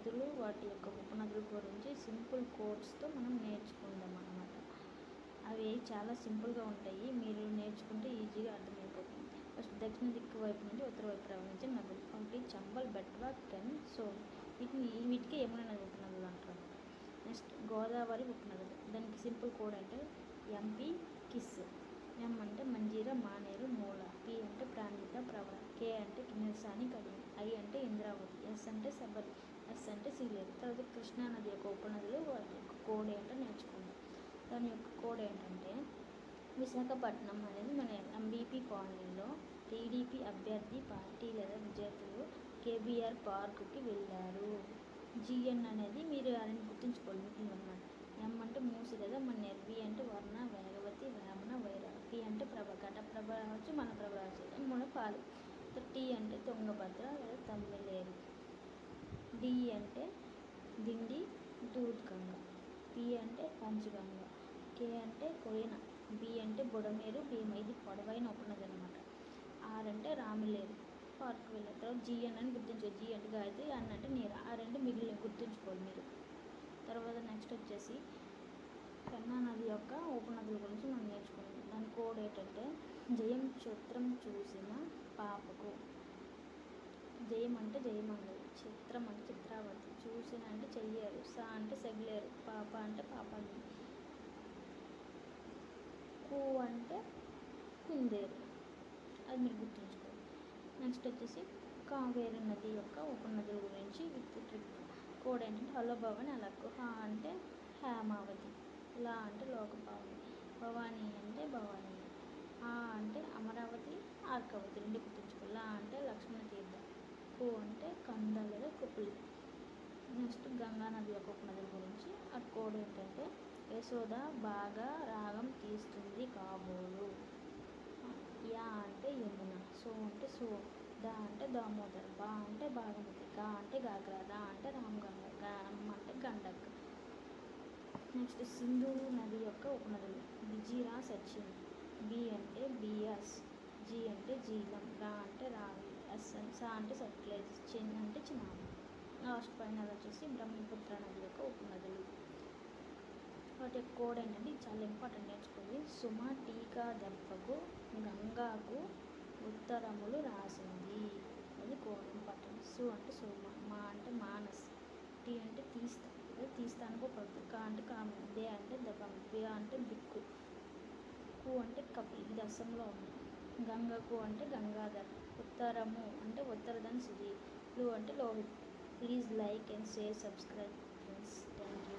నదులు వాటి యొక్క ఉపనదుల గురించి సింపుల్ కోడ్స్తో మనం నేర్చుకుందాం అన్నమాట. అవి చాలా సింపుల్గా ఉంటాయి. మీరు నేర్చుకుంటే ఈజీగా అర్థమైపోతుంది. ఫస్ట్ దక్షిణ దిక్కు వైపు నుండి ఉత్తర వైపు ప్రవహించే నదులు. ఒకటి చంబల్ బెట్వా కెన్ సోన్ వీటిని వీటికి ఏమైనా నది ఉపనదులు అంటారు. నెక్స్ట్ గోదావరి ఉపనదులు. దానికి సింపుల్ కోడ్ అంటే ఎంపీ కిస్ ఎం అంటే మంజీర మానేరు మూల పి అంటే ప్రాణిత ప్రవళ కే అంటే కిన్నెరసాని కడియం ఐ అంటే ఇంద్రావతి. ఎస్ అంటే శబరి. ఎస్ అంటే సీలేరు తర్వాత కృష్ణా నది యొక్క ఉపనదులు వాటి యొక్క కోడ్ ఏంటో నేర్చుకుందాం. దాని యొక్క కోడ్ ఏంటంటే విశాఖపట్నం అనేది మన ఎంబీపీ కాలనీలో టీడీపీ అభ్యర్థి పార్టీ లేదా విద్యార్థులు కేబీఆర్ పార్కుకి వెళ్ళారు. జిఎన్ అనేది మీరు ఆయన గుర్తుంచుకోవాలి అనమాట ఎం అంటే మూసి లేదా మన ఎల్బి అంటే వర్ణ వేగవతి వేమన వైరా పి అంటే ప్రభ ఘట ప్రభ రావచ్చు మన ప్రభ రావచ్చు ఎం పాలు. టీ అంటే తుంగభద్ర లేదా తమ్మిలేరు. డి అంటే దిండి దూద్గంగ పి అంటే పంచగంగ. కే అంటే కొయిన. బి అంటే బుడమేరు భీమ ఇది పొడవైన ఉపనది అనమాట ఆర్ అంటే రామిలేరు. పార్క్ వెళ్ళిన తర్వాత జిఎన్ అని గుర్తించు జి అంటే గాయత్రి అన్ అంటే నీరు. ఆర్ అంటే మిగిలిన గుర్తుంచుకోవాలి మీరు. తర్వాత నెక్స్ట్ వచ్చేసి పెన్నా నది యొక్క ఉపనదుల గురించి మనం నేర్చుకున్నాం దాని కోడ్ ఏంటంటే జయం చిత్రం చూసిన పాపకు. జయం అంటే జయమంగళి చిత్రం అంటే చిత్రావతి. చూసిన అంటే చెయ్యరు. సా అంటే సెగిలేరు. పాప అంటే పాపాలి కు అంటే కుందేరు అది మీరు గుర్తుంచుకోండి. నెక్స్ట్ వచ్చేసి కావేరి నది యొక్క ఉపనదుల గురించి విత్ ట్రిప్. కోడ్ ఏంటంటే హలో భవాని అలక్కు హా అంటే హేమావతి. లా అంటే లోకభావని. భవాని అంటే భవాని. ఆ అంటే అమరావతి ఆర్కవతి. రెండు గుర్తుంచుకో లా అంటే లక్ష్మణ తీర్థం కో అంటే కంద లేదా నెక్స్ట్ గంగా నది యొక్క ఉపనదుల గురించి ఆ కోడ్ ఏంటంటే యశోద బాగా రాగం తీస్తుంది కాబోలు. యా అంటే యమున సో అంటే సో దా అంటే దామోదర్ బా అంటే బాగమతి గా అంటే గాగ్రా దా అంటే రామగంగ గమ్మ అంటే గండక్. నెక్స్ట్ సింధు నది యొక్క ఉపనదులు బిజీరా సచిన్ బి అంటే బిఎస్ జీ అంటే జీలం రా అంటే రావి అస్సం సా అంటే సట్లేజ్ చిన్ అంటే చిన్నాము లాస్ట్ పైన వచ్చేసి బ్రహ్మపుత్ర నది యొక్క ఉపనదులు. వాటి యొక్క కోడ్ ఏంటంటే చాలా ఇంపార్టెంట్ నేర్చుకోండి. సుమ టీకా దెబ్బకు గంగాకు ఉత్తరములు రాసింది. అది కోడ్ ఇంపార్టెంట్. సు అంటే సుమ మా అంటే మానస్ టీ అంటే తీస్తా. అది తీస్తానికి కా అంటే కామ దే అంటే దపం బి అంటే బిక్కు కు అంటే కపిల్ ఇది అసంలో ఉంది. గంగకు అంటే గంగాధర్ ఉత్తరము అంటే ఉత్తరధన్ సుధీర్లు అంటే Lohit. Please like and share subscribe friends thank you